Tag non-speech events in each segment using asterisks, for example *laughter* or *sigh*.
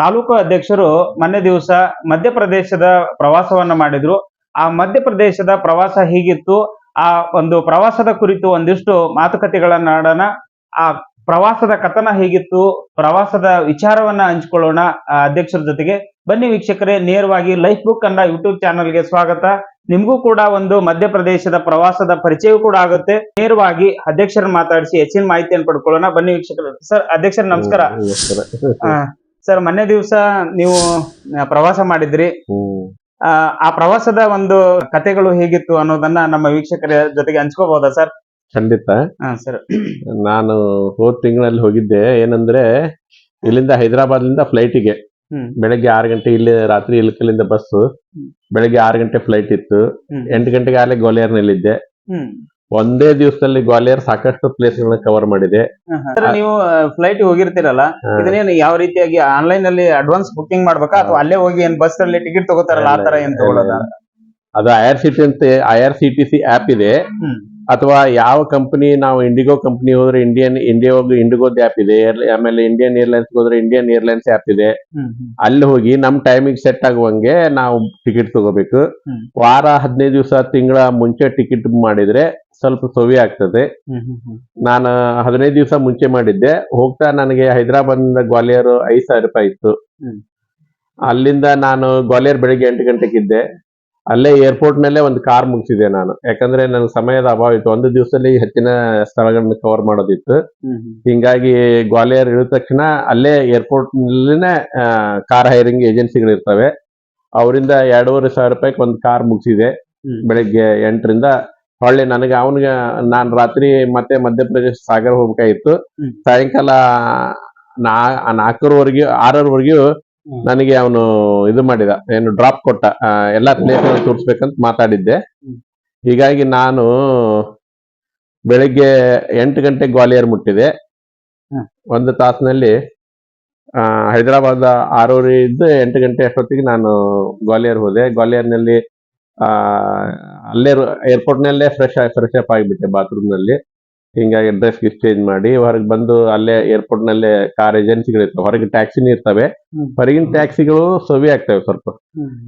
ತಾಲೂಕು ಅಧ್ಯಕ್ಷರು ಮೊನ್ನೆ ದಿವಸ ಮಧ್ಯಪ್ರದೇಶದ ಪ್ರವಾಸವನ್ನ ಮಾಡಿದ್ರು. ಆ ಮಧ್ಯಪ್ರದೇಶದ ಪ್ರವಾಸ ಹೀಗಿತ್ತು. ಆ ಒಂದು ಪ್ರವಾಸದ ಕುರಿತು ಒಂದಿಷ್ಟು ಮಾತುಕತೆಗಳನ್ನ ಆಡೋಣ. ಆ ಪ್ರವಾಸದ ಕಥನ ಹೇಗಿತ್ತು. ಪ್ರವಾಸದ ವಿಚಾರವನ್ನ ಹಂಚಿಕೊಳ್ಳೋಣ ಆ ಅಧ್ಯಕ್ಷರ ಜೊತೆಗೆ. ಬನ್ನಿ ವೀಕ್ಷಕರೇ ನೇರವಾಗಿ ಲೈಫ್ ಬುಕ್ ಅನ್ನ ಯೂಟ್ಯೂಬ್ ಚಾನಲ್ಗೆ ಸ್ವಾಗತ. ನಿಮಗೂ ಕೂಡ ಒಂದು ಮಧ್ಯಪ್ರದೇಶದ ಪ್ರವಾಸದ ಪರಿಚಯ ಕೂಡ ಆಗುತ್ತೆ. ನೇರವಾಗಿ ಅಧ್ಯಕ್ಷರನ್ನ ಮಾತಾಡಿಸಿ ಹೆಚ್ಚಿನ ಮಾಹಿತಿಯನ್ನು ಪಡ್ಕೊಳ್ಳೋಣ. ಬನ್ನಿ ವೀಕ್ಷಕರು. ಸರ್ ಅಧ್ಯಕ್ಷರ ನಮಸ್ಕಾರ. ಸರ್ ಮೊನ್ನೆ ದಿವಸ ನೀವು ಪ್ರವಾಸ ಮಾಡಿದ್ರಿ. ಆ, ಪ್ರವಾಸದ ಒಂದು ಕತೆಗಳು ಹೇಗಿತ್ತು ಅನ್ನೋದನ್ನ ನಮ್ಮ ವೀಕ್ಷಕರ ಜೊತೆಗೆ ಹಂಚ್ಕೋಬಹುದಾ ಸರ್? ಖಂಡಿತ. ಸರ್. ನಾನು ಹೋದ್ ತಿಂಗಳಲ್ಲಿ ಹೋಗಿದ್ದೆ. ಏನಂದ್ರೆ ಇಲ್ಲಿಂದ ಹೈದರಾಬಾದ್ಲಿಂದ ಫ್ಲೈಟಿಗೆ ಬೆಳಗ್ಗೆ ಆರು ಗಂಟೆ ಇಲ್ಲಿ ರಾತ್ರಿ ಇಲ್ಕಲಿಂದ ಬಸ್ ಬೆಳಗ್ಗೆ ಆರು ಗಂಟೆ ಫ್ಲೈಟ್ ಇತ್ತು. ಎಂಟು ಗಂಟೆಗೆ ಆಗಲೇ ಗ್ವಾಲಿಯರ್ನಲ್ಲಿದ್ದೆ. ಹ್ಮ್. ಒಂದೇ ದಿವಸದಲ್ಲಿ ಗ್ವಾಲಿಯರ್ ಸಾಕಷ್ಟು ಪ್ಲೇಸ್ ಗಳನ್ನ ಕವರ್ ಮಾಡಿದೆ. ಸರ್ ನೀವು ಫ್ಲೈಟ್ ಹೋಗಿರ್ತೀರಲ್ಲ. ಇದನ್ನೇನು ಯಾವ ರೀತಿಯಾಗಿ ಆನ್ಲೈನ್ ಅಲ್ಲಿ ಅಡ್ವಾನ್ಸ್ ಬುಕಿಂಗ್ ಮಾಡ್ಬೇಕಾ? ಅಥವಾ ಅಲ್ಲೇ ಹೋಗಿ ಏನ್ ಬಸ್ ಅಲ್ಲಿ ಟಿಕೆಟ್ ತಗೋತಾರಲ್ಲ ಆ ತರ ಏನ್ ತಗೊಳ್ಳೋದ ಅದು ಐ ಆರ್ ಸಿ ಟಿ ಅಂತ I R C T C app ಇದೆ. ಅಥವಾ ಯಾವ ಕಂಪನಿ ನಾವು ಇಂಡಿಗೋ ಕಂಪನಿ ಹೋದ್ರೆ ಇಂಡಿಯನ್ ಇಂಡಿಯಾ ಇಂಡಿಗೋದ್ ಆ್ಯಪ್ ಇದೆ. ಆಮೇಲೆ ಇಂಡಿಯನ್ ಏರ್ಲೈನ್ಸ್ ಹೋದ್ರೆ ಇಂಡಿಯನ್ ಏರ್ಲೈನ್ಸ್ ಆ್ಯಪ್ ಇದೆ. ಅಲ್ಲಿ ಹೋಗಿ ನಮ್ ಟೈಮಿಂಗ್ ಸೆಟ್ ಆಗುವಂಗೆ ನಾವು ಟಿಕೆಟ್ ತಗೋಬೇಕು. ವಾರ ಹದಿನೈದು ದಿವಸ ತಿಂಗಳ ಮುಂಚೆ ಟಿಕೆಟ್ ಮಾಡಿದ್ರೆ ಸ್ವಲ್ಪ ಸವಿ ಆಗ್ತದೆ. ನಾನು ಹದಿನೈದು ದಿವಸ ಮುಂಚೆ ಮಾಡಿದ್ದೆ. ಹೋಗ್ತಾ ನನಗೆ ಹೈದರಾಬಾದ್ನಿಂದ ಗ್ವಾಲಿಯರ್ ಐದ್ ಸಾವಿರ ರೂಪಾಯಿ ಇತ್ತು. ಅಲ್ಲಿಂದ ನಾನು ಗ್ವಾಲಿಯರ್ ಬೆಳಿಗ್ಗೆ ಎಂಟು ಗಂಟೆಗಿದ್ದೆ ಅಲ್ಲೇ ಏರ್ಪೋರ್ಟ್ ನಲ್ಲೇ ಒಂದು ಕಾರ್ ಮುಗಿಸಿದೆ ನಾನು. ಯಾಕಂದ್ರೆ ನನಗೆ ಸಮಯದ ಅಭಾವ ಇತ್ತು. ಒಂದು ದಿವಸದಲ್ಲಿ ಹೆಚ್ಚಿನ ಸ್ಥಳಗಳನ್ನ ಕವರ್ ಮಾಡೋದಿತ್ತು. ಹಿಂಗಾಗಿ ಗ್ವಾಲಿಯರ್ ಇಳಿದ ತಕ್ಷಣ ಅಲ್ಲೇ ಏರ್ಪೋರ್ಟ್ ನಲ್ಲಿನೇ ಕಾರ್ ಹೈರಿಂಗ್ ಏಜೆನ್ಸಿಗಳು ಇರ್ತವೆ. ಅವರಿಂದ ಎರಡೂವರೆ ಸಾವಿರ ರೂಪಾಯಿಗೆ ಒಂದು ಕಾರ್ ಮುಗಿಸಿದೆ. ಬೆಳಗ್ಗೆ ಎಂಟರಿಂದ ಹೊಳ್ಳಿ ನನಗೆ ಅವನಿಗೆ ನಾನು ರಾತ್ರಿ ಮತ್ತೆ ಮಧ್ಯಪ್ರದೇಶ ಸಾಗರ ಹೋಗ್ಬೇಕಾಗಿತ್ತು. ಸಾಯಂಕಾಲ ನಾ ನಾಲ್ಕರವರೆಗೂ ಆರರವರೆಗೂ. ನನಗೆ ಅವನು ಇದು ಮಾಡಿದ ಏನು ಡ್ರಾಪ್ ಕೊಟ್ಟ ಎಲ್ಲಾ ಪ್ಲೇಸ್ ತೋರಿಸ್ಬೇಕಂತ ಮಾತಾಡಿದ್ದೆ ಹೀಗಾಗಿ ನಾನು ಬೆಳಿಗ್ಗೆ ಎಂಟು ಗಂಟೆ ಗ್ವಾಲಿಯರ್ ಮುಟ್ಟಿದೆ. ಒಂದು ತಾಸಿನಲ್ಲಿ ಹೈದರಾಬಾದ್ ಆರೂವರೆ ಇದ್ದು ಎಂಟು ಗಂಟೆ ಅಷ್ಟೊತ್ತಿಗೆ ನಾನು ಗ್ವಾಲಿಯರ್ ಹೋದೆ ಗ್ವಾಲಿಯರ್ನಲ್ಲಿ ಅಲ್ಲೇ ಏರ್ಪೋರ್ಟ್ನಲ್ಲೇ ಫ್ರೆಶ್ ಫ್ರೆಶ್ ಅಪ್ ಆಗಿಬಿಟ್ಟೆ ಬಾತ್ರೂಮ್ನಲ್ಲಿ ಹಿಂಗಾಗಿ ಡ್ರೆಸ್ ಗಿಸ್ ಚೇಂಜ್ ಮಾಡಿ ಹೊರಗೆ ಬಂದು ಅಲ್ಲೇ ಏರ್ಪೋರ್ಟ್ನಲ್ಲೇ ಕಾರ್ ಏಜೆನ್ಸಿಗಳು ಇರ್ತವೆ. ಹೊರಗೆ ಟ್ಯಾಕ್ಸಿನೂ ಇರ್ತವೆ. ಹೊರಗಿನ ಟ್ಯಾಕ್ಸಿಗಳು ಸವಿ ಆಗ್ತವೆ ಸ್ವಲ್ಪ.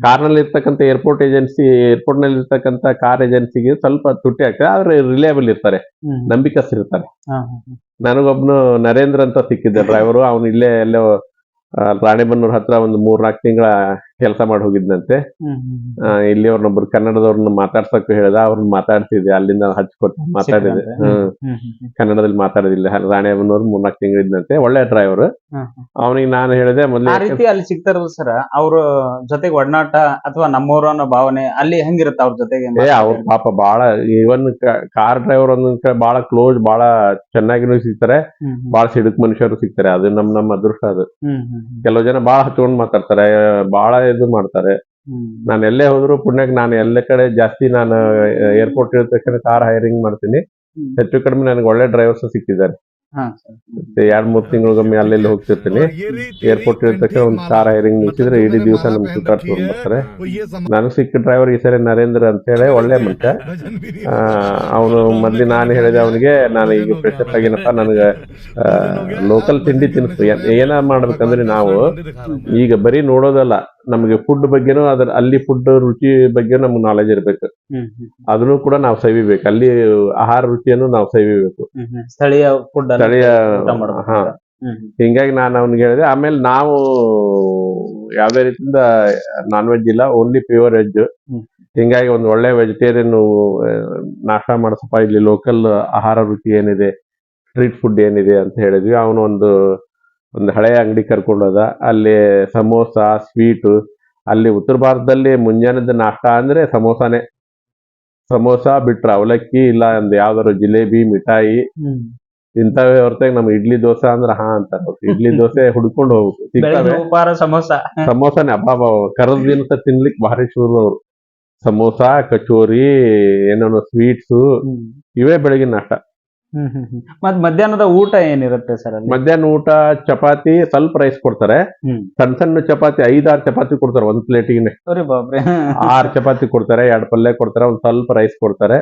ಕಾರ್ನಲ್ಲಿ ಇರ್ತಕ್ಕಂಥ ಏರ್ಪೋರ್ಟ್ ಏಜೆನ್ಸಿ ಏರ್ಪೋರ್ಟ್ನಲ್ಲಿ ಇರ್ತಕ್ಕಂಥ ಕಾರ್ ಏಜೆನ್ಸಿಗೆ ಸ್ವಲ್ಪ ತುಟ್ಟಿ ಆಗ್ತದೆ. ಆದ್ರೆ ರಿಲೇಬಲ್ ಇರ್ತಾರೆ. ನಂಬಿಕಸ್ ನಂಬಿಕಸ್ಥರಿರ್ತಾರೆ ಹಾ, ಹಾ, ಹಾ. ನನಗೊಬ್ನು ನರೇಂದ್ರ ಅಂತ ಸಿಕ್ಕಿದ್ದೆ ಡ್ರೈವರು ಅವನು ಇಲ್ಲೇ ಎಲ್ಲೋ ರಾಣೆಬನ್ನೂರ್ ರಾಣೆಬೆನ್ನೂರ್ ಹತ್ರ ಒಂದು ಮೂರ್ನಾಲ್ಕು ತಿಂಗಳ ಕೆಲಸ ಮಾಡಿ ಹೋಗಿದ್ನಂತೆ. ಇಲ್ಲಿ ಅವ್ರನ್ನೊಬ್ರು ಕನ್ನಡದವ್ರನ್ನ ಮಾತಾಡ್ಸಕ್ ಹೇಳ್ದ ಅವ್ರನ್ನ ಮಾತಾಡ್ತಿದ್ದೆ ಅಲ್ಲಿಂದ ಹಚ್ಕೊಟ್ಟ ಮಾತಾಡಿದೆ. ಕನ್ನಡದಲ್ಲಿ ಮಾತಾಡಿದಿಲ್ಲ ರಾಣೆಬೆನ್ನೂರ್ ಮೂರ್ನಾಲ್ಕು ನಾಲ್ಕು ಇದ್ದಂತೆ ಒಳ್ಳೆ ಡ್ರೈವರ್. ಅವನಿಗೆ ನಾನು ಹೇಳಿದೆ ಆ ಮೊದಲೇ ರೀತಿ ಅಲ್ಲಿ ಸಿಗ್ತಾರಲ್ಲ ಸರ್ ಅವ್ರ ಜೊತೆಗೆ ಒಡನಾಟ ಅಥವಾ ನಮ್ಮವರು ಅನ್ನೋ ಭಾವನೆ ಅಲ್ಲಿ ಹೆಂಗಿರುತ್ತೆ ಅವ್ರ ಜೊತೆಗೆ ಏ ಅವ್ರ ಪಾಪ ಬಹಳ ಇವನ್ ಕಾರ್ ಡ್ರೈವರ್ ಒಂದೊಂದ್ ಕಡೆ ಬಾಳ ಕ್ಲೋಸ್ ಬಹಳ ಚೆನ್ನಾಗಿನೂ ಸಿಗ್ತಾರೆ ಬಹಳ ಸಿಡುಕ್ ಮನುಷ್ಯರು ಸಿಗ್ತಾರೆ. ಅದು ನಮ್ ನಮ್ಮ ಅದೃಷ್ಟ ಅದು. ಕೆಲವು ಜನ ಬಹಳ ಹಚ್ಕೊಂಡ್ ಮಾತಾಡ್ತಾರೆ ಬಾಳ ಇದು ಮಾಡ್ತಾರೆ. ನಾನು ಎಲ್ಲೇ ಹೋದ್ರು ಪುಣ್ಯಕ್ ನಾನು ಎಲ್ಲ ಕಡೆ ಜಾಸ್ತಿ ನಾನು ಏರ್ಪೋರ್ಟ್ ಇರೋ ತಕ್ಷಣ ಕಾರ್ ಹೈರಿಂಗ್ ಮಾಡ್ತೀನಿ. ಹೆಚ್ಚು ಕಡಿಮೆ ನನಗೆ ಒಳ್ಳೆ ಡ್ರೈವರ್ಸ್ ಸಿಕ್ಕಿದ್ದಾರೆ. ಎರಡ್ ಮೂರ್ ತಿಂಗಳಿಗೊಮ್ಮೆ ಅಲ್ಲೆಲ್ಲಿ ಹೋಗ್ತಿರ್ತೀನಿ. ಏರ್ಪೋರ್ಟ್ ಇರೋ ತಕ್ಷಣ ಒಂದು ಕಾರ್ ಹೈರಿಂಗ್ ನಿಲ್ಸಿದ್ರೆ ಇಡೀ ದಿವಸ ನಮ್ ಸುತ್ತಾಡ್ಸ್ಕೊಂಡ್ ಬರ್ತಾರೆ. ನನಗೆ ಸಿಕ್ಕ ಡ್ರೈವರ್ ಈ ಸರಿ ನರೇಂದ್ರ ಅಂತ ಹೇಳಿ ಒಳ್ಳೆ ಮನುಷ್ಯ. ಅವನು ಮೊದ್ಲು ನಾನು ಹೇಳಿದೆ ಅವನಿಗೆ ನಾನು ಈಗ ಫ್ರೆಶಪ್ ಆಗಿನಪ್ಪ ನನಗೆ ಲೋಕಲ್ ತಿಂಡಿ ತಿನ್ನಿಸ್ತು. ಏನ ಮಾಡ್ಬೇಕಂದ್ರೆ ನಾವು? ಈಗ ಬರೀ ನೋಡೋದಲ್ಲ. ನಮಗೆ ಫುಡ್ ಬಗ್ಗೆನೂ ಅದ್ರ ಅಲ್ಲಿ ಫುಡ್ ರುಚಿ ಬಗ್ಗೆ ನಮ್ಗೆ ನಾಲೆಜ್ ಇರಬೇಕು. ಅದನ್ನು ಕೂಡ ನಾವು ಸವಿಬೇಕು. ಅಲ್ಲಿ ಆಹಾರ ರುಚಿಯನ್ನು ನಾವು ಸವಿಬೇಕು. ಸ್ಥಳೀಯ ಫುಡ್ ಸ್ಥಳೀಯ ಹಾ. ಹಿಂಗಾಗಿ ನಾನು ಅವ್ನಿಗೆ ಹೇಳಿದೆ ಆಮೇಲೆ ನಾವು ಯಾವ್ದೇ ರೀತಿಯಿಂದ ನಾನ್ ವೆಜ್ ಇಲ್ಲ ಓನ್ಲಿ ಪ್ಯೂರ್ ವೆಜ್ ಹಿಂಗಾಗಿ ಒಂದು ಒಳ್ಳೆ ವೆಜಿಟೇರಿಯನ್ ನಾಶ ಮಾಡಿಸಪ್ಪ ಇಲ್ಲಿ ಲೋಕಲ್ ಆಹಾರ ರುಚಿ ಏನಿದೆ ಸ್ಟ್ರೀಟ್ ಫುಡ್ ಏನಿದೆ ಅಂತ ಹೇಳಿದ್ವಿ. ಅವನು ಒಂದು ಒಂದು ಹಳೆಯ ಅಂಗಡಿ ಕರ್ಕೊಂಡೋದ ಅಲ್ಲಿ ಸಮೋಸ ಸ್ವೀಟು ಅಲ್ಲಿ ಉತ್ತರ ಭಾರತದಲ್ಲಿ ಮುಂಜಾನೆದ ನಾಷ್ಟ ಅಂದ್ರೆ ಸಮೋಸಾನೇ. ಸಮೋಸ ಬಿಟ್ರೆ ಅವಲಕ್ಕಿ ಇಲ್ಲ ಒಂದು ಯಾವ್ದಾದ್ರು ಜಿಲೇಬಿ ಮಿಠಾಯಿ. ಇಂಥವೇ ಹೊರತಾಗಿ ನಮ್ ಇಡ್ಲಿ ದೋಸೆ ಅಂದ್ರೆ ಹಾ ಅಂತ ಇಡ್ಲಿ ದೋಸೆ ಹುಡ್ಕೊಂಡು ಹೋಗ್ಬೇಕು. ಸಿಗ್ತವೆ. ಸಮೋಸ. ಸಮೋಸಾನೇ ಹಬ್ಬ ಕರದ ದಿನ ತಿನ್ಲಿಕ್ಕೆ ಭಾರಿ ಶುರು ಅವ್ರು. ಸಮೋಸ ಕಚೋರಿ ಏನೇನೋ ಸ್ವೀಟ್ಸು. ಇವೇ ಬೆಳಗಿನ ನಾಷ್ಟ. ಹ್ಮ್ ಹ್ಮ್ ಹ್ಮ್. ಮತ್ ಮಧ್ಯಾಹ್ನದ ಊಟ ಏನಿರುತ್ತೆ ಸರ್ ಅಲ್ಲಿ? ಮಧ್ಯಾಹ್ನ ಊಟ ಚಪಾತಿ ಸ್ವಲ್ಪ ರೈಸ್ ಕೊಡ್ತಾರೆ. ಹ್ಮ್. ಸಣ್ಣ ಸಣ್ಣ ಚಪಾತಿ ಐದಾರು ಚಪಾತಿ ಕೊಡ್ತಾರೆ ಒಂದ್ ಪ್ಲೇಟಿಗೆ ಸರಿ ಬಾಬ್ರೆ. ಆರು ಚಪಾತಿ ಕೊಡ್ತಾರೆ ಎರಡು ಪಲ್ಯ ಕೊಡ್ತಾರೆ ಒಂದ್ ಸ್ವಲ್ಪ ರೈಸ್ ಕೊಡ್ತಾರೆ.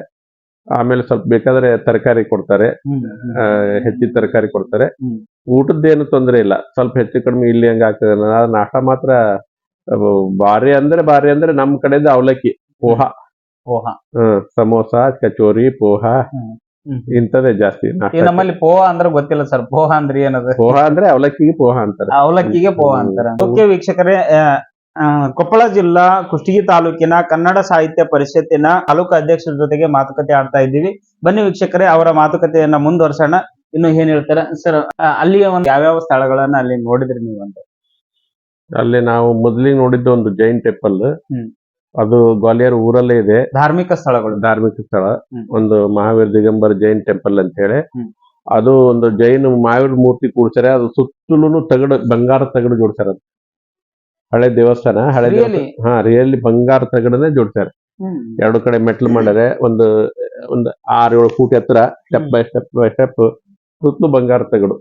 ಆಮೇಲೆ ಸ್ವಲ್ಪ ಬೇಕಾದ್ರೆ ತರಕಾರಿ ಕೊಡ್ತಾರೆ. ಆ, ಹೆಚ್ಚಿನ ತರಕಾರಿ ಕೊಡ್ತಾರೆ. ಊಟದ ಊಟದ್ದೇನು ತೊಂದರೆ ಇಲ್ಲ. ಸ್ವಲ್ಪ ಹೆಚ್ಚು ಕಡಿಮೆ ಇಲ್ಲಿ ಹಂಗ ಆಗ್ತದೆ. ನಾಷ್ಟ ಮಾತ್ರ ಅವು ಭಾರಿ ಅಂದ್ರೆ ಭಾರಿ ಅಂದ್ರೆ ನಮ್ ಕಡೆಯಿಂದ ಅವಲಕ್ಕಿ ಪೋಹ. ಪೋಹಾ. ಹ್ಮ್ ಸಮೋಸ ಕಚೋರಿ ಪೋಹ. ಹ್ಮ್. ಇಂಥದೇ ಜಾಸ್ತಿ ಈ ನಮ್ಮಲ್ಲಿ ಪೋಹ ಅಂದ್ರೆ ಗೊತ್ತಿಲ್ಲ ಸರ್. ಪೋಹ ಅಂದ್ರೆ ಏನದು? ಪೋಹ ಅಂದ್ರೆ ಅವಲಕ್ಕಿಗೆ ಪೋಹ ಅಂತಾರೆ. ಅವಲಕ್ಕಿಗೆ ಪೋಹ ಅಂತಾರೆ. ಓಕೆ ವೀಕ್ಷಕರೇ ಕೊಪ್ಪಳ ಜಿಲ್ಲಾ ಕುಷ್ಟಗಿ ತಾಲೂಕಿನ ಕನ್ನಡ ಸಾಹಿತ್ಯ ಪರಿಷತ್ತಿನ ತಾಲೂಕು ಅಧ್ಯಕ್ಷರ ಜೊತೆಗೆ ಮಾತುಕತೆ ಆಡ್ತಾ ಇದ್ದೀವಿ. ಬನ್ನಿ ವೀಕ್ಷಕರೇ ಅವರ ಮಾತುಕತೆಯನ್ನ ಮುಂದುವರ್ಸೋಣ. ಇನ್ನು ಏನ್ ಹೇಳ್ತಾರೆ? ಸರ್ ಅಲ್ಲಿಯ ಒಂದು ಯಾವ್ಯಾವ ಸ್ಥಳಗಳನ್ನ ಅಲ್ಲಿ ನೋಡಿದ್ರಿ ನೀವು ಅಂತ ಅಲ್ಲಿ ನಾವು ಮೊದ್ಲಿಗೆ ನೋಡಿದ್ದು ಒಂದು ಜೈನ್ ಟೆಂಪಲ್. ಅದು ಗ್ವಾಲಿಯರ್ ಊರಲ್ಲೇ ಇದೆ. ಧಾರ್ಮಿಕ ಸ್ಥಳಗಳು. ಧಾರ್ಮಿಕ ಸ್ಥಳ. ಒಂದು ಮಹಾವೀರ ದಿಗಂಬರ್ ಜೈನ್ ಟೆಂಪಲ್ ಅಂತ ಹೇಳಿ. ಅದು ಒಂದು ಜೈನ್ ಮಹಾವೀರ್ ಮೂರ್ತಿ ಕೂಡ್ಸಾರೆ ಅದು ಸುತ್ತಲೂ ತಗಡು ಬಂಗಾರ ತಗಡು ಜೋಡ್ಸಾರ ಅದು. ಹಳೆ ದೇವಸ್ಥಾನ ಹಳೆ ಹಾ ರಿಯಲಿ ಬಂಗಾರ ತಗಡನೆ ಜೋಡ್ಸಾರೆ. ಎರಡು ಕಡೆ ಮೆಟ್ಲು ಮಾಡ್ಯಾರೆ ಒಂದು ಒಂದು ಆರು ಏಳು ಫೂಟ್ ಎತ್ತರ step by step by step ಸುತ್ತಲೂ ಬಂಗಾರ ತಗಡು.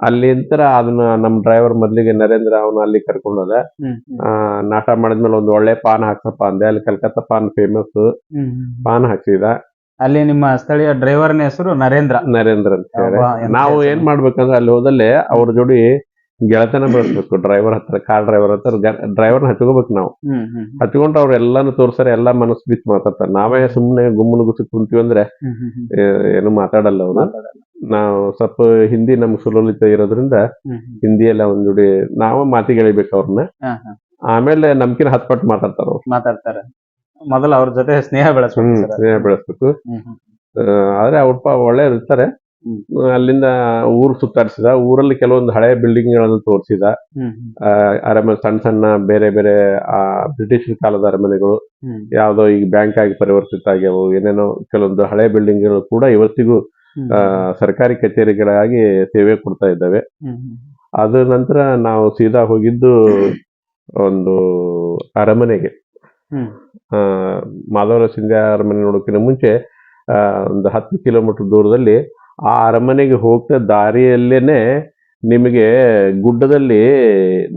ಅಲ್ಲಿಂತರ ಅದನ್ನ ನಮ್ ಡ್ರೈವರ್ ಮೊದ್ಲಿಗೆ ನರೇಂದ್ರ ಅವನು ಅಲ್ಲಿ ಕರ್ಕೊಂಡೋದ. ಆ, ನಾಟ ಮಾಡಿದ್ಮೇಲೆ ಒಂದು ಒಳ್ಳೆ ಪಾನ್ ಹಾಕ್ಸಪ್ಪ ಅಂದೆ. ಅಲ್ಲಿ ಕಲ್ಕತ್ತಾ ಪಾನ್ ಫೇಮಸ್ ಪಾನ್ ಹಾಕ್ಸಿದ. ಅಲ್ಲಿ ನಿಮ್ಮ ಸ್ಥಳೀಯ ಡ್ರೈವರ್ನ ಹೆಸರು ನರೇಂದ್ರ. ನರೇಂದ್ರ ಅಂತ ಹೇಳಿ. ನಾವು. ಏನ್ ಮಾಡ್ಬೇಕಂದ್ರೆ ಅಲ್ಲಿ ಹೋದಲ್ಲಿ ಅವ್ರ ಜೋಡಿ ಗೆಳತನ ಬೆಳೆಸ್ಬೇಕು ಡ್ರೈವರ್ ಹತ್ರ ಕಾರ್ ಡ್ರೈವರ್ ಹತ್ರ. ಡ್ರೈವರ್ ಹಚ್ಕೋಬೇಕು ನಾವು. ಹಚ್ಕೊಂಡು ಅವ್ರು ಎಲ್ಲಾನು ತೋರ್ಸಾರೆ ಎಲ್ಲಾ ಮನಸ್ಸು ಬಿತ್ ಮಾತಾಡ್ತಾರೆ. ನಾವೇ ಸುಮ್ನೆ ಗುಮ್ಮನ ಗುಸಿ ಕುಂತೀವಿ ಅಂದ್ರೆ ಏನು ಮಾತಾಡಲ್ಲ ಅವರು. ನಾವು ಸ್ವಲ್ಪ ಹಿಂದಿ ನಮ್ಗೆ ಸುಲಲಿತ ಇರೋದ್ರಿಂದ ಹಿಂದಿಯಲ್ಲ ಒಂದ್ ಜೋಡಿ ನಾವು ಮಾತಿ ಎಳಿಬೇಕು ಅವ್ರನ್ನ. ಆಮೇಲೆ ನಮ್ಕಿನ ಹತ್ಪಟ್ಟ ಪಟ್ಟು ಮಾತಾಡ್ತಾರ ಅವ್ರು. ಮಾತಾಡ್ತಾರೆ. ಮೊದಲು ಅವ್ರ ಜೊತೆ ಸ್ನೇಹ ಬೆಳೆಸ್ಬೇಕು ಹ್ಮ್ ಸರ್. ಸ್ನೇಹ ಬೆಳೆಸ್ಬೇಕು. ಹ್ಮ್ ಹ್ಮ್. ಆ, ಆದ್ರೆ ಅವ್ರಪ್ಪ ಒಳ್ಳೆ ಇರ್ತಾರೆ. ಹ್ಮ್. ಅಲ್ಲಿಂದ ಊರು ಸುತ್ತಾಡಿಸಿದ. ಊರಲ್ಲಿ ಕೆಲವೊಂದು ಹಳೆ ಬಿಲ್ಡಿಂಗ್ಗಳನ್ನು ತೋರಿಸಿದ. ಹ್ಮ್ ಹ್ಮ್. ಅರಮನೆ ಸಣ್ಣ ಸಣ್ಣ ಬೇರೆ ಬೇರೆ ಆ ಬ್ರಿಟಿಷ್ ಕಾಲದ ಅರಮನೆಗಳು. ಹ್ಮ್. ಯಾವ್ದೋ ಈಗ ಬ್ಯಾಂಕ್ ಆಗಿ ಪರಿವರ್ತಿತ ಆಗ್ಯಾವು. ಏನೇನೋ ಕೆಲವೊಂದು ಹಳೆ ಬಿಲ್ಡಿಂಗ್ಗಳು ಕೂಡ ಇವತ್ತಿಗೂ ಸರ್ಕಾರಿ ಕಚೇರಿಗಳಾಗಿ ಸೇವೆ ಕೊಡ್ತಾ ಇದ್ದಾವೆ. ಅದ ನಂತರ ನಾವು ಸೀದಾ ಹೋಗಿದ್ದು ಒಂದು ಅರಮನೆಗೆ. ಮಾಧವರ ಸಿಂಧ್ಯ ಅರಮನೆ ನೋಡೋಕ್ಕಿಂತ ಮುಂಚೆ ಆ, ಒಂದು ಹತ್ತು ಕಿಲೋಮೀಟರ್ ದೂರದಲ್ಲಿ ಆ ಅರಮನೆಗೆ ಹೋಗ್ತಾ ದಾರಿಯಲ್ಲೇನೆ ನಿಮಗೆ ಗುಡ್ಡದಲ್ಲಿ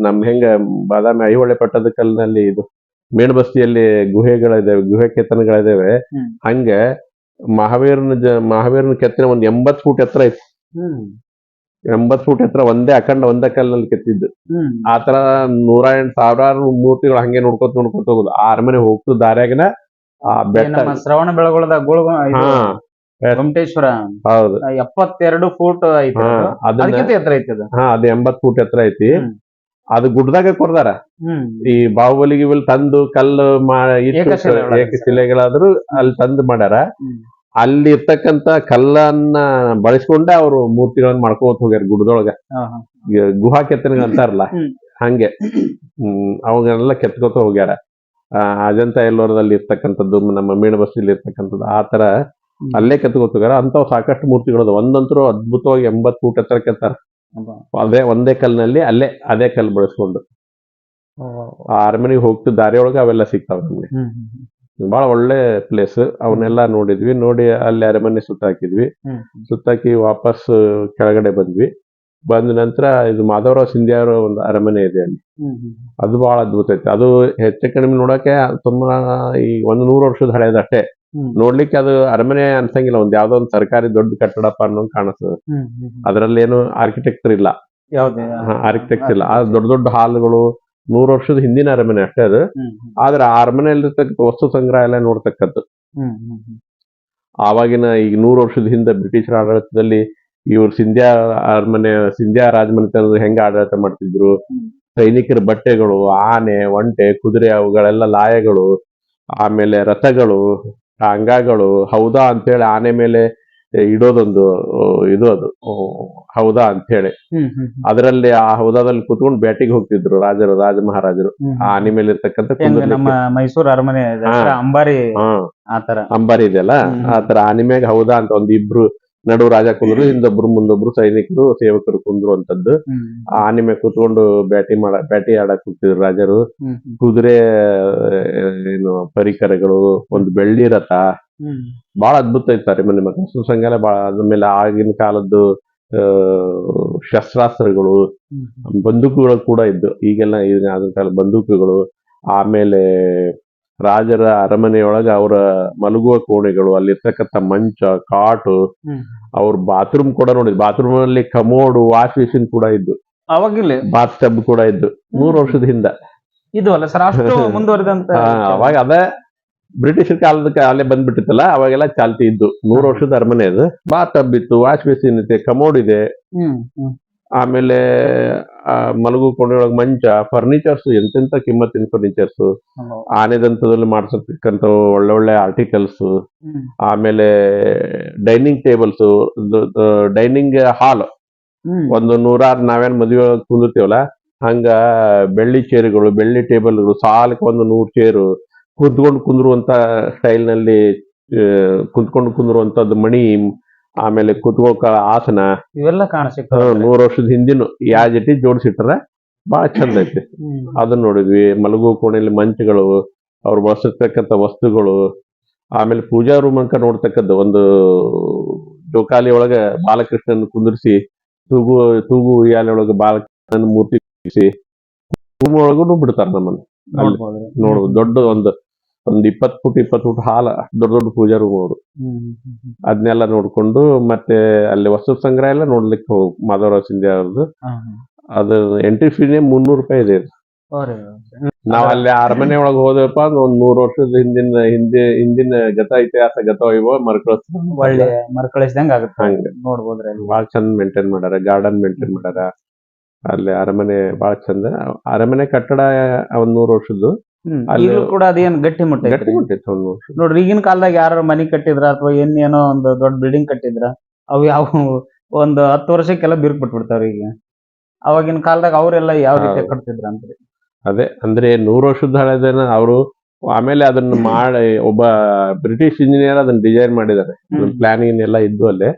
ನಮ್ ಹೆಂಗ ಬಾದಾಮಿ ಐಹೊಳೆ ಪಟ್ಟದ ಕಲ್ಲಿನಲ್ಲಿ ಇದು ಮೇಣಬಸ್ತಿಯಲ್ಲಿ ಗುಹೆಗಳಿದಾವೆ ಗುಹೆ ಕೇತನಗಳಿದಾವೆ. ಹಂಗೆ ಮಹಾವೀರನ ಜ ಮಹಾವೀರನ ಕೆತ್ತನೆ ಒಂದ್ ಎಂಬತ್ ಫೂಟ್ ಎತ್ತರ ಐತಿ ಎಂಬತ್ ಫೂಟ್ ಎತ್ತರ ಒಂದೇ ಅಖಂಡ ಒಂದೇ ಕಲ್ಲಲ್ಲಿ ಕೆತ್ತಿದ್ದು. ಆತರ ಆ ತರ ನೂರ ಎಂಟು ಸಾವಿರಾರು ಮೂರ್ತಿಗಳು ಹಂಗೆ ನೋಡ್ಕೊತ ನೋಡ್ಕೊತ ಹೋಗುದು. ಆ ಅರಮನೆ ಹೋಗ್ತು ದಾರ್ಯಾಗನ ಆ ಬೆಟ್ಟ. ನಮ್ಮ ಶ್ರವಣ ಬೆಳಗೊಳದ ಗೋಳ ಇದು ಹಾ ಗೊಮಟೇಶ್ವರ ಹೌದು. ಎಪ್ಪತ್ತೆರಡು ಫೂಟ್ ಐತಿ ಹಾ ಅದು. ಅದಕ್ಕಿಂತ ಎತ್ತರ ಐತಿ ಅದು. ಹಾ ಅದು ಎಂಬತ್ ಫೂಟ್ ಎತ್ತರ ಐತಿ. ಅದು ಗುಡ್ಡದಾಗ ಕೊಡ್ದಾರ. ಈ ಬಾಹುಬಲಿ ಗಿಬಲ್ ತಂದು ಕಲ್ಲು ಶಿಲೆಗಳಾದ್ರೂ ಅಲ್ಲಿ ತಂದು ಮಾಡ್ಯಾರ. ಅಲ್ಲಿ ಇರ್ತಕ್ಕಂತ ಕಲ್ಲನ್ನ ಬಳಸ್ಕೊಂಡೆ ಅವರು ಮೂರ್ತಿಗಳನ್ನ ಮಾಡ್ಕೋತ ಹೋಗ್ಯಾರ ಹಾ. ಗುಹಾ ಕೆತ್ತನೆ ಅಂತಾರಲ್ಲ. ಹಂಗೆ. ಹ್ಮ್. ಅವಾಗೆಲ್ಲ ಕೆತ್ಕೋತ ಹೋಗ್ಯಾರ. ಆ, ಅಜಂತ ಎಲ್ಲೋರದಲ್ಲಿ ಇರ್ತಕ್ಕಂಥದ್ದು ನಮ್ಮ ಮೀಣಬಸ್ತಿಲಿ ಇರ್ತಕ್ಕಂಥದ್ದು ಆ ತರ. ಅಲ್ಲೇ ಕೆತ್ಕೋತ ಹೋಗ್ಯಾರ. ಅಂತಾವ್ ಸಾಕಷ್ಟು ಮೂರ್ತಿಗಳದ ಒಂದಂತರೂ ಅದ್ಭುತವಾಗಿ ಎಂಬತ್ ಫೂಟ್ ಎತ್ತರ ಕೆತ್ತಾರ. ಅದೇ ಒಂದೇ ಕಲ್ನಲ್ಲಿ ಅಲ್ಲೇ ಅದೇ ಕಲ್ ಬಳಸ್ಕೊಂಡು. ಆ ಅರಮನೆಗೆ ಹೋಗ್ತಿದ್ದ ದಾರಿಯೊಳಗೆ ಅವೆಲ್ಲ ಸಿಗ್ತಾವ ನಮ್ಗೆ. ಬಹಳ ಒಳ್ಳೆ ಪ್ಲೇಸ್ ಅವನ್ನೆಲ್ಲ ನೋಡಿದ್ವಿ. ನೋಡಿ ಅಲ್ಲಿ ಅರಮನೆ ಸುತ್ತಾಕಿದ್ವಿ. ಸುತ್ತಾಕಿ ವಾಪಸ್ ಕೆಳಗಡೆ ಬಂದ್ವಿ. ಬಂದ ನಂತರ ಇದು ಮಾಧವರಾವ್ ಸಿಂಧ್ಯಾ ಅವರ ಒಂದು ಅರಮನೆ ಇದೆ ಅಲ್ಲಿ. ಅದು ಬಹಳ ಅದ್ಭುತ ಐತೆ ಅದು ಹೆಚ್ಚು ಕಡಿಮೆ ನೋಡಕ್ಕೆ ತುಂಬಾ ಈ ಒಂದು ನೂರು ವರ್ಷದ ಹಳೆಯದಷ್ಟೇ. ನೋಡ್ಲಿಕ್ಕೆ ಅದು ಅರಮನೆ ಅನ್ಸಂಗಿಲ್ಲ ಒಂದ್ ಯಾವ್ದೋ ಒಂದ್ ಸರ್ಕಾರಿ ದೊಡ್ಡ ಕಟ್ಟಡಪ್ಪ ಅನ್ನೋದು ಕಾಣಿಸ್ತದೆ. ಅದ್ರಲ್ಲಿ ಏನು ಆರ್ಕಿಟೆಕ್ಚರ್ ಇಲ್ಲ. ಆರ್ಕಿಟೆಕ್ಚರ್ ಇಲ್ಲ. ಆ ದೊಡ್ಡ ದೊಡ್ಡ ಹಾಲ್ಗಳು ನೂರು ವರ್ಷದ ಹಿಂದಿನ ಅರಮನೆ ಅಷ್ಟೇ ಅದು. ಆದ್ರೆ ಆ ಅರಮನೆಯಲ್ಲಿರ್ತಕ್ಕ ವಸ್ತು ಸಂಗ್ರಹಾಲಯ ನೋಡ್ತಕ್ಕದ್ದು. ಆವಾಗಿನ ಈಗ ನೂರು ವರ್ಷದ ಹಿಂದೆ ಬ್ರಿಟಿಷರ ಆಡಳಿತದಲ್ಲಿ ಇವ್ರು ಸಿಂಧ್ಯಾ ಅರಮನೆ ಸಿಂಧ್ಯಾ ರಾಜಮನೆತನದ ಹೆಂಗ ಆಡಳಿತ ಮಾಡ್ತಿದ್ರು? ಸೈನಿಕರ ಬಟ್ಟೆಗಳು ಆನೆ ಒಂಟೆ ಕುದುರೆ ಅವುಗಳೆಲ್ಲ ಲಾಯಗಳು ಆಮೇಲೆ ರಥಗಳು ಅಂಗಗಳು ಹೌದಾ ಅಂತೇಳಿ ಆನೆ ಮೇಲೆ ಇಡೋದೊಂದು ಇದು ಅದು ಹೌದಾ ಅಂತೇಳಿ. ಹೇಳಿ. ಅದರಲ್ಲಿ ಆ ಹೌದಾದಲ್ಲಿ ಕುತ್ಕೊಂಡು ಬ್ಯಾಟಿಗೆ ಹೋಗ್ತಿದ್ರು ರಾಜರು ರಾಜ ಮಹಾರಾಜರು ಆ ಆನೆ ಮೇಲೆ ಇರ್ತಕ್ಕಂಥ ನಮ್ಮ ಮೈಸೂರು ಅರಮನೆ ಅಂಬಾರಿ ಅಂಬಾರಿ ಇದೆಯಲ್ಲ? ಆತರ ಆ ತರ ಆನೆ ಮ್ಯಾಗ ಹೌದಾ ಅಂತ ಒಂದ್ ಇಬ್ರು ನಡು ರಾಜ ಕುಂದ್ರು ಹಿಂದೊಬ್ರು ಮುಂದೊಬ್ರು ಸೈನಿಕರು ಸೇವಕರು ಕುಂದ್ರು ಅಂತದ್ದು. ಆ ಆನೆ ಮ್ಯಾಗ ಕೂತ್ಕೊಂಡು ಬ್ಯಾಟಿ ಮಾಡ ಬ್ಯಾಟಿ ಆಡಕ್ ಕೂತಿದ್ರು ರಾಜರು. ಕುದುರೆ ಏನು ಪರಿಕರಗಳು ಒಂದು ಬೆಳ್ಳಿ ರಥ. ಬಹಳ ಅದ್ಭುತ ಇರ್ತಾರೆ ಮನೆ ಮಕ್ಕಳು ಸುಸಂಗಾಲ ಬಹಳ ಅದ್ಮೇಲೆ ಆಗಿನ ಕಾಲದ್ದು ಆ, ಶಸ್ತ್ರಾಸ್ತ್ರಗಳು ಬಂದೂಕುಗಳು ಕೂಡ ಇದ್ದು. ಈಗೆಲ್ಲ ಈಗ ಆಗಿನ ಕಾಲ ಬಂದೂಕುಗಳು ಆಮೇಲೆ ರಾಜರ ಅರಮನೆಯೊಳಗ ಅವರ ಮಲಗುವ ಕೋಣೆಗಳು ಅಲ್ಲಿರ್ತಕ್ಕಂಥ ಮಂಚ ಕಾಟು. ಅವ್ರ ಬಾತ್ರೂಮ್ ಕೂಡ ನೋಡಿದ್ ಬಾತ್ರೂಮ್ ಅಲ್ಲಿ ಕಮೋಡು ವಾಶ್ ಮಿಷಿನ್ ಕೂಡ ಇದ್ದು. ಅವಾಗಿಲ್ಲ ಬಾತ್ ಟಬ್ ಕೂಡ ಇದ್ದು. ನೂರು ವರ್ಷದ ಹಿಂದ. ಇದು ಅಲ್ಲ ಸರ್ ಅಷ್ಟು *laughs* ಮುಂದುವರೆದಂತ ಅವಾಗ ಅದ ಬ್ರಿಟಿಷರ್ ಕಾಲದ ಅಲ್ಲೇ ಬಂದ್ಬಿಟ್ಟಿತ್ತಲ್ಲ ಅವಾಗೆಲ್ಲ ಚಾಲ್ತಿ ಇದ್ದು. ನೂರು ವರ್ಷದ ಅರಮನೆ ಅದು. ಬಾತ್ ಟಬ್ ಇತ್ತು ವಾಶ್ ಮಿಷಿನ್ ಇದೆ ಕಮೋಡ್ ಇದೆ. ಆಮೇಲೆ ಮಲಗು ಕೊಂಡೊಳಗ ಮಂಚ ಫರ್ನಿಚರ್ಸ್ ಎಂತೆಂತ ಕಿಮ್ಮತ್ತಿನ ಫರ್ನಿಚರ್ಸ್ ಆನೆದಂತದಲ್ಲಿ ಮಾಡಿಸತಕ್ಕಂಥ ಒಳ್ಳೆ ಒಳ್ಳೆ ಆರ್ಟಿಕಲ್ಸ್ ಆಮೇಲೆ ಡೈನಿಂಗ್ ಟೇಬಲ್ಸ್ ಡೈನಿಂಗ್ ಹಾಲ್ ಒಂದು ನೂರಾರು ನಾವೇನ್ ಮದುವೆ ಒಳಗ್ ಕುಂದಿರ್ತೀವಲ್ಲ ಹಂಗ ಬೆಳ್ಳಿ ಚೇರ್ಗಳು ಬೆಳ್ಳಿ ಟೇಬಲ್ಗಳು ಸಾಲಕ್ಕೆ ಒಂದು ನೂರು ಚೇರು ಕುಂತ್ಕೊಂಡು ಕುಂದ್ರುವಂತ ಸ್ಟೈಲ್ನಲ್ಲಿ ಕುಂತ್ಕೊಂಡು ಕುಂದ್ರುವಂತದ್ದು ಮಣಿ ಆಮೇಲೆ ಕುತ್ಕೋಕ ಆಸನ ಇವೆಲ್ಲ ಕಾಣ ನೂರ್ ವರ್ಷದ ಹಿಂದಿನ ಜೊತೆ ಜೋಡಿಸಿಟ್ರ ಬಹಳ ಚಂದ ಐತಿ. ಅದನ್ನ ನೋಡಿದ್ವಿ. ಮಲಗು ಕೋಣೆಯಲ್ಲಿ ಮಂಚಗಳು ಅವ್ರು ಬಳಸಿರ್ತಕ್ಕಂಥ ವಸ್ತುಗಳು ಆಮೇಲೆ ಪೂಜಾ ರೂಮ್ ಅಂತ ನೋಡ್ತಕ್ಕದ್ದು ಒಂದು ಜೋಕಾಲಿ ಒಳಗ ಬಾಲಕೃಷ್ಣನ್ ಕುಂದಿರಿಸಿ ತೂಗು ತೂಗು ಉಯ್ಯಾಲೆ ಒಳಗ ಬಾಲಕೃಷ್ಣನ್ ಮೂರ್ತಿ ರೂಮ್ ಒಳಗೂ ಬಿಡ್ತಾರ ನಮ್ಮನ್ನ. ನೋಡು ದೊಡ್ಡ ಒಂದು ಒಂದ್ ಇಪ್ಪತ್ ಫುಟ್ ಇಪ್ಪತ್ ಫುಟ್ ಹಾಲ ದೊಡ್ಡ ದೊಡ್ಡ ಪೂಜಾರು ಅವರು ಅದನ್ನೆಲ್ಲ ನೋಡ್ಕೊಂಡು ಮತ್ತೆ ಅಲ್ಲಿ ವಸ್ತು ಸಂಗ್ರಹ ಎಲ್ಲ ನೋಡ್ಲಿಕ್ಕೆ ಹೋಗ್ ಮಾಧವರಾವ್ ಸಿಂಧ್ಯಾ ಅವ್ರದ್ದು. ಅದು ಎಂಟ್ರಿ ಫೀನೇ ಮುನ್ನೂರು ರೂಪಾಯಿ ಇದೆ. ನಾವ್ ಅಲ್ಲಿ ಅರಮನೆ ಒಳಗ್ ಹೋದಪ್ಪ ಅಂದ್ರೆ ಒಂದ್ ನೂರ್ ವರ್ಷದ ಹಿಂದಿನ ಹಿಂದಿ ಹಿಂದಿನ ಗತ ಇತಿಹಾಸ ಗತ ವೈಭವ ಮರ್ಕಳಿಸ್ ಒಳ್ಳೆ ಮರುಕಳಿಸಿದಂಗ ಆಗುತ್ತೆ. ಹಂಗೆ. ನೋಡ್ಬೋದ್ರಿ ಬಾಳ ಚಂದ ಮೇಂಟೈನ್ ಮಾಡ್ಯಾರ ಗಾರ್ಡನ್ ಮೇಂಟೈನ್ ಮಾಡ್ಯಾರ. ಅಲ್ಲಿ ಅರಮನೆ ಬಾಳ ಚಂದ. ಅರಮನೆ ಕಟ್ಟಡ ಒಂದ್ ನೂರ್ ವರ್ಷದ್ದು. ಈಗಲೂ ಕೂಡ ಅದೇನ್ ಗಟ್ಟಿ ಮುಟ್ಟೈತ್ರಿ ಗಟ್ಟಿ ಮುಟ್ಟಿತ್ತು ನೋಡ್ರಿ ಈಗಿನ ಕಾಲದಾಗ ಯಾರು ಮನಿ ಕಟ್ಟಿದ್ರ ಅಥವಾ ಏನ್ ಏನೋ ಒಂದು ದೊಡ್ಡ ಬಿಲ್ಡಿಂಗ್ ಕಟ್ಟಿದ್ರ ಅವು ಯಾವ ಒಂದು ಹತ್ತು ವರ್ಷಕ್ಕೆಲ್ಲ ಬಿರುಕು ಬಿಟ್ಬಿಡ್ತಾವ್ರಿ ಈಗ. ಅವಾಗಿನ ಕಾಲದಾಗ ಅವ್ರೆಲ್ಲ ಯಾವ ರೀತಿ ಹೌದು. ಕಟ್ತಿದ್ರ ಅದೇ ಅಂದ್ರೆ ನೂರ್ ವರ್ಷದ ಹಳೆದನ್ನ ಅವರು ಆಮೇಲೆ ಅದನ್ನ ಮಾಡಿ ಒಬ್ಬ ಬ್ರಿಟಿಷ್ ಇಂಜಿನಿಯರ್ ಅದನ್ನ ಡಿಸೈನ್ ಮಾಡಿದ್ದಾರೆ ಪ್ಲಾನಿಂಗ್ ಎಲ್ಲ ಇದ್ದು ಅಲ್ಲೇ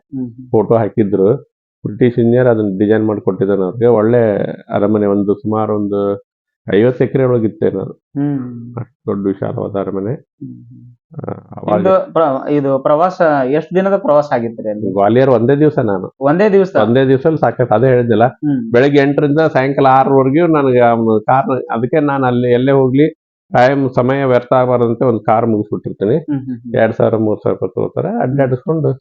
ಫೋಟೋ ಹಾಕಿದ್ರು. ಬ್ರಿಟಿಷ್ ಇಂಜಿನಿಯರ್ ಅದನ್ನ ಡಿಸೈನ್ ಮಾಡಿ ಕೊಟ್ಟಿದ್ದಾನೆ ಅವ್ರಿಗೆ. ಒಳ್ಳೆ ಅರಮನೆ ಒಂದು ಸುಮಾರು ಒಂದು ಐವತ್ತು ಎಕರೆ ಒಳಗಿತ್ತೇನೋ ನಾನು ಹ್ಮ್. ಅಷ್ಟು ದೊಡ್ಡ ವಿಶಾಲವಾದ ಅರಮನೆ. ಮನೆ ಇದು ಪ್ರ- ಇದು ಪ್ರವಾಸ ಎಷ್ಟು ದಿನದ ಪ್ರವಾಸ ಆಗಿತ್ರಿ ಅಲ್ಲಿ? ಗ್ವಾಲಿಯರ್ ಒಂದೇ ದಿವಸ ನಾನು. ಒಂದೇ ದಿವಸ? ಒಂದೇ ದಿವಸ ಸಾಕಷ್ಟು ಅದೇ ಹೇಳಿದ್ದಿಲ್ಲ. ಬೆಳಿಗ್ಗೆ ಬೆಳಗ್ಗೆ ಎಂಟರಿಂದ ಸಾಯಂಕಾಲ ಆರವರೆಗೂ ನನಗೆ ಕಾರ್ ಅದಕ್ಕೆ ನಾನು ಅಲ್ಲಿ ಎಲ್ಲೇ ಹೋಗ್ಲಿ ಟೈಮ್ ಸಮಯ ವ್ಯರ್ಥ ಆಗಬಾರ್ದಂತೆ ಒಂದು ಕಾರ್ ಮುಗಿಸ್ಬಿಟ್ಟಿರ್ತೀನಿ. ಹ್ಮ್ ಹ್ಮ್ ಹ್ಮ್. ಎರಡ್ ಸಾವಿರ ಮೂರ್ ಸಾವಿರ ರೂಪಾಯಿ ತಗೋತಾರೆ. ಅಡ್ಡಾಡಿಸ್ಕೊಂಡು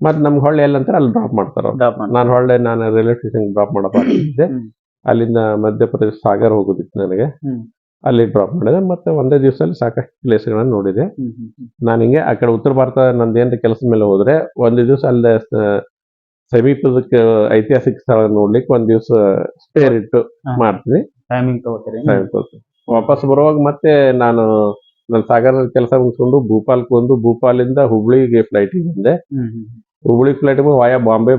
ಮತ್ತೆ ನಮ್ಗೆ ಹೊಳ್ಳೆ ಎಲ್ಲಂತಾರೆ ಅಲ್ಲಿ ಡ್ರಾಪ್ ಮಾಡ್ತಾರ ಅವ್ರು. Drop ಮಾಡಿ. ನಾನು ಹೊಳ್ಳೆ ನಾನು ರೈಲ್ವೆ ಸ್ಟೇಷನ್ ಡ್ರಾಪ್ ಮಾಡಬಾರ್ದಿದ್ದೆ ಹ್ಮ್. ಅಲ್ಲಿಂದ ಮಧ್ಯಪ್ರದೇಶ ಸಾಗರ್ ಹೋಗೋದಿತ್ತು ನನಗೆ. ಅಲ್ಲಿ ಡ್ರಾಪ್ ಮಾಡಿದೆ. ಮತ್ತೆ ಒಂದೇ ದಿವಸದಲ್ಲಿ ಸಾಕಷ್ಟು ಪ್ಲೇಸ್ಗಳನ್ನ ನೋಡಿದೆ. ನಾನು ಹಿಂಗೆ ಆ ಕಡೆ ಉತ್ತರ ಭಾರತ ನಂದು ಏನ್ ಕೆಲಸ ಮೇಲೆ ಹೋದ್ರೆ ಒಂದೇ ದಿವಸ ಅಲ್ಲೇ ಸಮೀಪದ ಸಮೀಪದಕ್ಕೆ ಐತಿಹಾಸಿಕ ಸ್ಥಳ ನೋಡ್ಲಿಕ್ಕೆ ಒಂದ್ ದಿವಸ ಸ್ಪೇರ್ ಇಟ್ಟು ಮಾಡ್ತೀನಿ. ಟೈಮಿಂಗ್. ವಾಪಸ್ ಬರುವಾಗ ಮತ್ತೆ ನಾನು ನನ್ನ ಸಾಗರ ಕೆಲಸ ಮುಗಿಸ್ಕೊಂಡು ಭೂಪಾಲ್ಗೆ ಬಂದು ಭೂಪಾಲಿಂದ ಹುಬ್ಳಿಗೆ ಫ್ಲೈಟಿಗೆ ಬಂದೆ. ಹುಬ್ಳಿ ಫ್ಲೈಟ್ ವಾಯಾ ಬಾಂಬೆ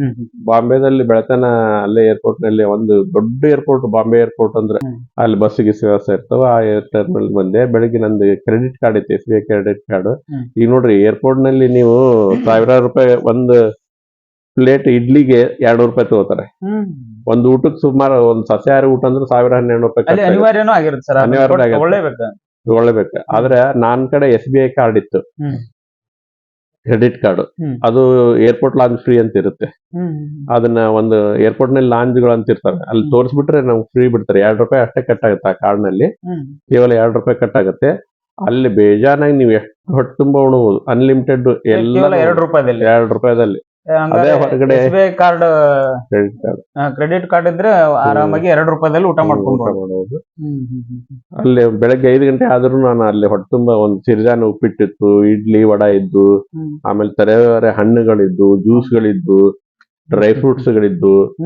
ಹ್ಮ್ ಬಾಂಬೆದಲ್ಲಿ ಬೆಳತನ ಅಲ್ಲೇ ಏರ್ಪೋರ್ಟ್ನಲ್ಲಿ ಒಂದು ದೊಡ್ಡ ಏರ್ಪೋರ್ಟ್ ಬಾಂಬೆ ಏರ್ಪೋರ್ಟ್ ಅಂದ್ರೆ ಅಲ್ಲಿ ಬಸ್ ಬಸ್ಸಿಗೆ ವ್ಯವಸ್ಥೆ ಇರ್ತವ. ಆ ಟರ್ಮಿನಲ್ ಬಂದೆ. ಬೆಳಿಗ್ಗೆ ನಂದು ಕ್ರೆಡಿಟ್ ಕಾರ್ಡ್ ಐತೆ S B I credit card ಈಗ ನೋಡ್ರಿ ಏರ್ಪೋರ್ಟ್ನಲ್ಲಿ ನೀವು ಸಾವಿರಾರು ರೂಪಾಯಿ ಒಂದು ಪ್ಲೇಟ್ ಇಡ್ಲಿಗೆ ಎರಡು ರೂಪಾಯಿ ತಗೋತಾರೆ. ಒಂದು ಊಟಕ್ಕೆ ಸುಮಾರು ಒಂದು ಸಸ್ಯಾಹಾರಿ ಊಟ ಅಂದ್ರೆ ಸಾವಿರ ಹನ್ನೆರಡು ರೂಪಾಯಿ ಅನಿವಾರ್ಯ. ಒಳ್ಳೇಬೇಕು ಆದ್ರೆ ನಾನ್ ಕಡೆ ಎಸ್ ಬಿ ಐ ಕಾರ್ಡ್ ಇತ್ತು. Credit card. ಅದು ಏರ್ಪೋರ್ಟ್ ಲಾಂಜ್ ಫ್ರೀ ಅಂತ ಇರುತ್ತೆ. ಅದನ್ನ ಒಂದು ಏರ್ಪೋರ್ಟ್ನಲ್ಲಿ ಲಾಂಜ್ಗಳು ಅಂತ ಇರ್ತಾರೆ ಅಲ್ಲಿ. ತೋರಿಸ್ಬಿಟ್ರೆ ನಮ್ಗೆ ಫ್ರೀ ಬಿಡ್ತಾರೆ. ಎರಡು ರೂಪಾಯಿ ಅಷ್ಟೇ ಕಟ್ ಆಗುತ್ತೆ ಆ ಕಾರ್ಡ್ನಲ್ಲಿ ಕೇವಲ ಎರಡು ರೂಪಾಯಿ ಕಟ್ ಆಗುತ್ತೆ. ಅಲ್ಲಿ ಬೇಜಾನಾಗಿ ನೀವು ಎಷ್ಟು ಹೊಟ್ಟೆ ತುಂಬ ಉಣಬಹುದು ಅನ್ಲಿಮಿಟೆಡ್ ಎಲ್ಲ ಎರಡು ರೂಪಾಯಿದಲ್ಲಿ. ಎರಡು ರೂಪಾಯಿದಲ್ಲಿ. ಅದೇ ಹೊರಗಡೆ- S B I card credit card. Credit card ಇದ್ರೆ ಆರಾಮಾಗಿ ಎರಡು ರೂಪಾಯಿದಲ್ಲಿ ಊಟ ಮಾಡ್ಕೊಂಡು ಮಾಡಬಹುದು ಅಲ್ಲಿ ಬೆಳಗ್ಗೆ ಐದು ಗಂಟೆ ಆದ್ರೂ ನಾನು ಅಲ್ಲಿ ಹೊಟ್ಟೆ ತುಂಬಾ ಒಂದು ಸಿರಿಧಾನ ಉಪ್ಪಿಟ್ಟಿತ್ತು ಇಡ್ಲಿ ವಡ ಇದ್ದು ಆಮೇಲೆ ತರಕಾರಿ ಹಣ್ಣುಗಳಿದ್ದು ಜ್ಯೂಸ್ಗಳಿದ್ದು ಡ್ರೈ ಫ್ರೂಟ್ಸ್ ಗಳಿದ್ದು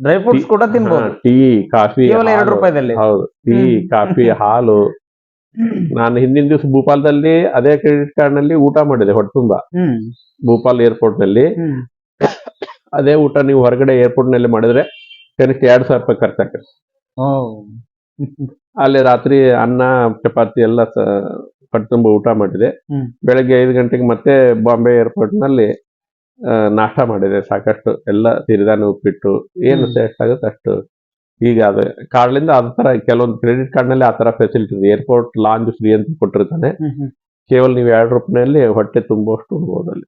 ಡ್ರೈ ಫ್ರೂಟ್ಸ್ ಕೂಡ ತಿನ್ಬೋದು. ಟೀ ಕಾಫಿ ಕೇವಲ ಎರಡು. ರೂಪಾಯಿದಲ್ಲಿ. ಹೌದು ಟೀ ಕಾಫಿ ಹಾಲು. ನಾನು ಹಿಂದಿನ ದಿವಸ ಭೂಪಾಲದಲ್ಲಿ ಅದೇ ಕ್ರೆಡಿಟ್ ಕಾರ್ಡ್ನಲ್ಲಿ ಊಟ ಮಾಡಿದೆ ಹೊಟ್ಟೆ ತುಂಬಾ ಭೂಪಾಲ್ ಏರ್ಪೋರ್ಟ್ನಲ್ಲಿ. ಅದೇ ಊಟ ನೀವು ಹೊರಗಡೆ ಏರ್ಪೋರ್ಟ್ನಲ್ಲಿ ಮಾಡಿದ್ರೆ ಕನಿಷ್ಠ ಎರಡ್ ಸಾವಿರ ರೂಪಾಯಿ ಖರ್ಚಾಗ್ತದೆ ಅಲ್ಲಿ ರಾತ್ರಿ ಅನ್ನ ಚಪಾತಿ ಎಲ್ಲ ಹೊಟ್ಟೆ ತುಂಬ ಊಟ ಮಾಡಿದೆ. ಬೆಳಗ್ಗೆ ಐದು ಗಂಟೆಗೆ ಮತ್ತೆ ಬಾಂಬೆ ಏರ್ಪೋರ್ಟ್ನಲ್ಲಿ ನಾಷ್ಟ ಮಾಡಿದೆ. ಸಾಕಷ್ಟು ಎಲ್ಲ ಸಿರಿಧಾನ ಉಪ್ಪಿಟ್ಟು ಏನು ಸೇಸ್ಟ್ ಆಗುತ್ತೆ ಅಷ್ಟು ಈಗ ಅದು ಕಾರ್ಡ್ಲಿಂದ ಆ ತರ ಕೆಲವೊಂದು ಕ್ರೆಡಿಟ್ ಕಾರ್ಡ್ನಲ್ಲಿ ಆ ತರ ಫೆಸಿಲಿಟಿ ಇದೆ. ಏರ್ಪೋರ್ಟ್ ಲಾಂಜ್ ಫ್ರೀ ಅಂತ ಕೊಟ್ಟಿರ್ತಾನೆ. ಕೇವಲ ನೀವು ಎರಡು ರೂಪಾಯಿನಲ್ಲಿ ಹೊಟ್ಟೆ ತುಂಬುವಷ್ಟು ಉಣ್ಬೋದು ಅಲ್ಲಿ.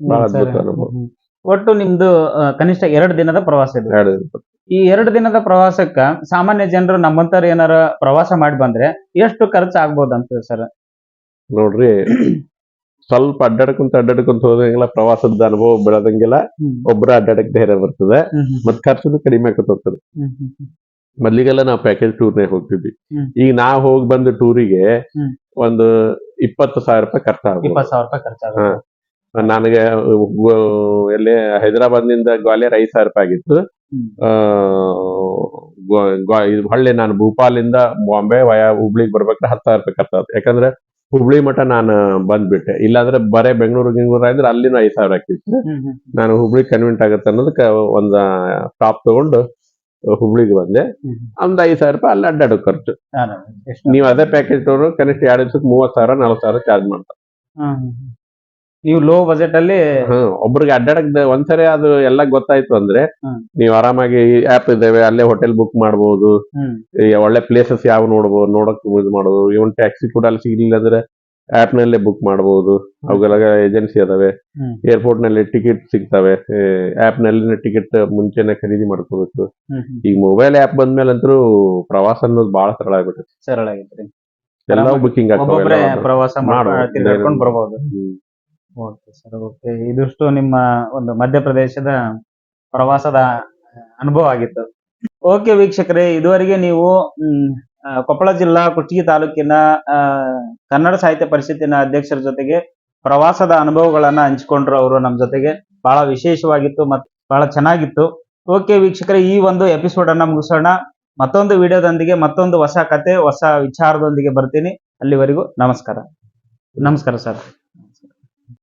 ಬಹಳ ಅದ್ಭುತ ಅನುಭವ. ಹ್ಮ್. ಒಟ್ಟು ನಿಮ್ದು ಆ, ಕನಿಷ್ಠ ಎರಡು ದಿನದ ಪ್ರವಾಸ ಇದು. ಎರಡು ದಿನ. ಈ ಎರಡು ದಿನದ ಪ್ರವಾಸಕ್ಕ ಸಾಮಾನ್ಯ ಜನರು ನಮ್ಮಂತರ ಏನಾರ ಪ್ರವಾಸ ಮಾಡಿ ಬಂದ್ರೆ ಎಷ್ಟು ಖರ್ಚು ಆಗ್ಬೋದು ಅಂತ ಸರ್? ನೋಡ್ರಿ ಸ್ವಲ್ಪ ಅಡ್ಡಾಡ್ಕೊಂತ ಅಡ್ಡಾಡ್ಕೊಂತ ಹೋದಂಗೆಲ್ಲ ಪ್ರವಾಸದ ಅನುಭವ ಬೆಳೆದಂಗೆಲ್ಲ ಒಬ್ರ ಅಡ್ಡಾಡಕ್ ಧೈರ್ಯ ಬರ್ತದೆ. ಮತ್ ಖರ್ಚು ಕಡಿಮೆ ಆಕತ್ ಹೋಗ್ತದೆ ಮೊದ್ಲಿಗೆಲ್ಲ ನಾವು ಪ್ಯಾಕೇಜ್ ಟೂರ್ನೇ ಹೋಗ್ತಿದ್ವಿ. ಈಗ ನಾ ಹೋಗಿ ಬಂದ ಟೂರಿಗೆ. ಒಂದು ಇಪ್ಪತ್ತು ಸಾವಿರ ರೂಪಾಯಿ ಖರ್ಚಾಗುತ್ತೆ ಇಪ್ಪತ್ತು ಸಾವಿರ ರೂಪಾಯಿ ಖರ್ಚಾಗುತ್ತೆ ನನಗೆ ಎಲ್ಲಿ ಹೈದರಾಬಾದ್ನಿಂದ ಗ್ವಾಲಿಯರ್ ಐದ್ ಸಾವಿರ ರೂಪಾಯಿ ಆಗಿತ್ತು. ಹೊಳ್ಳಿ ನಾನು ಭೂಪಾಲಿಂದ ಬಾಂಬೆ ವಯಾ ಹುಬ್ಳಿಗೆ ಬರ್ಬೇಕಾದ್ರೆ ಹತ್ತು ಸಾವಿರ ರೂಪಾಯಿ ಖರ್ಚಾಗುತ್ತೆ. ಯಾಕಂದ್ರೆ ಹುಬ್ಳಿ ಮಠ ನಾನು ಬಂದ್ಬಿಟ್ಟೆ. ಇಲ್ಲಾಂದ್ರೆ ಬರೇ ಬೆಂಗಳೂರು ಗಿಂಗ್ಳೂರು ಆದ್ರೆ ಅಲ್ಲಿನೂ ಐದ್ ಸಾವಿರ ಹ್ಮ್ ನಾನು ಹುಬ್ಳಿ ಕನ್ವಿಂಟ್ ಆಗತ್ತೆ ಅನ್ನೋದಕ್ಕೆ ಒಂದ್ ಟಾಪ್ ತಗೊಂಡು ಹುಬ್ಳಿಗೆ ಬಂದೆ. ಒಂದ್ ಐದ್ ಸಾವಿರ ರೂಪಾಯಿ ಅಲ್ಲಿ ಅಡ್ಡಾಡೋ ಖರ್ಚು. ನೀವ್ ಅದೇ ಪ್ಯಾಕೇಜ್ ತಗೊಂಡ್ರು ಕನಿಷ್ಠ ಎರಡು ದಿವ್ಸಕ್ಕೆ ಮೂವತ್ ಸಾವಿರ ನಲ್ವತ್ತು ಸಾವಿರ ಚಾರ್ಜ್ ಮಾಡ್ತಾರೆ. ನೀವು ಲೋ ಬಜೆಟ್ ಅಲ್ಲಿ ಹ್ಮ್ ಒಬ್ರಿಗೆ ಅಡ್ಡಾಡಕ್ ಒಂದ್ಸರಿ ಅದು ಎಲ್ಲ ಗೊತ್ತಾಯ್ತು ಅಂದ್ರೆ. ನೀವು ಆರಾಮಾಗಿ ಆಪ್ ಇದಾವೆ ಅಲ್ಲೇ ಹೋಟೆಲ್ ಬುಕ್ ಮಾಡಬಹುದು ಒಳ್ಳೆ ಪ್ಲೇಸಸ್ ಯಾವ ನೋಡಬಹುದು ನೋಡಕ್ ಇದು ಮಾಡೋದು ಇವನ್ ಟ್ಯಾಕ್ಸಿ ಕೂಡ ಅಲ್ಲಿ ಸಿಗ್ಲಿಲ್ಲ ಅಂದ್ರೆ ಆಪ್ ನಲ್ಲೇ ಬುಕ್ ಮಾಡಬಹುದು ಅವುಗಳ ಏಜೆನ್ಸಿ ಅದಾವೆ. ಏರ್ಪೋರ್ಟ್ನಲ್ಲಿ ಟಿಕೆಟ್ ಸಿಗ್ತವೆ. ಆಪ್ನಲ್ಲಿ ಟಿಕೆಟ್ ಮುಂಚೆನೆ ಖರೀದಿ ಮಾಡ್ಕೋಬೇಕು. ಈಗ ಮೊಬೈಲ್ ಆಪ್ ಬಂದ್ಮೇಲಂತರೂ ಪ್ರವಾಸ ಅನ್ನೋದು ಬಹಳ ಸರಳ ಆಗ್ಬಿಟ್ಟೆ ಸರಳ ಆಗಿತ್ತು ಎಲ್ಲವೂ ಬುಕ್ಕಿಂಗ್ ಪ್ರವಾಸ ಮಾಡಿ ಬರಬಹುದು. Okay sir, okay. ಇದಿಷ್ಟು ನಿಮ್ಮ ಒಂದು ಮಧ್ಯಪ್ರದೇಶದ ಪ್ರವಾಸದ ಅನುಭವ ಆಗಿತ್ತು. ಓಕೆ ವೀಕ್ಷಕರೇ, ಇದುವರೆಗೆ ನೀವು ಕೊಪ್ಪಳ ಜಿಲ್ಲಾ ಕುಷ್ಟಗಿ ತಾಲೂಕಿನ ಕನ್ನಡ ಸಾಹಿತ್ಯ ಪರಿಷತ್ತಿನ ಅಧ್ಯಕ್ಷರ ಜೊತೆಗೆ ಪ್ರವಾಸದ ಅನುಭವಗಳನ್ನ ಹಂಚಿಕೊಂಡ್ರು ಅವರು ನಮ್ಮ ಜೊತೆಗೆ. ಬಹಳ ವಿಶೇಷವಾಗಿತ್ತು ಮತ್ತು ಬಹಳ ಚೆನ್ನಾಗಿತ್ತು. ಓಕೆ ವೀಕ್ಷಕರೇ, ಈ ಒಂದು ಎಪಿಸೋಡ್ ಅನ್ನ ಮುಗಿಸೋಣ. ಮತ್ತೊಂದು ವಿಡಿಯೋದೊಂದಿಗೆ ಮತ್ತೊಂದು ಹೊಸ ಕತೆ, ಹೊಸ ವಿಚಾರದೊಂದಿಗೆ ಬರ್ತೀನಿ. ಅಲ್ಲಿವರೆಗೂ ನಮಸ್ಕಾರ. ನಮಸ್ಕಾರ ಸರ್.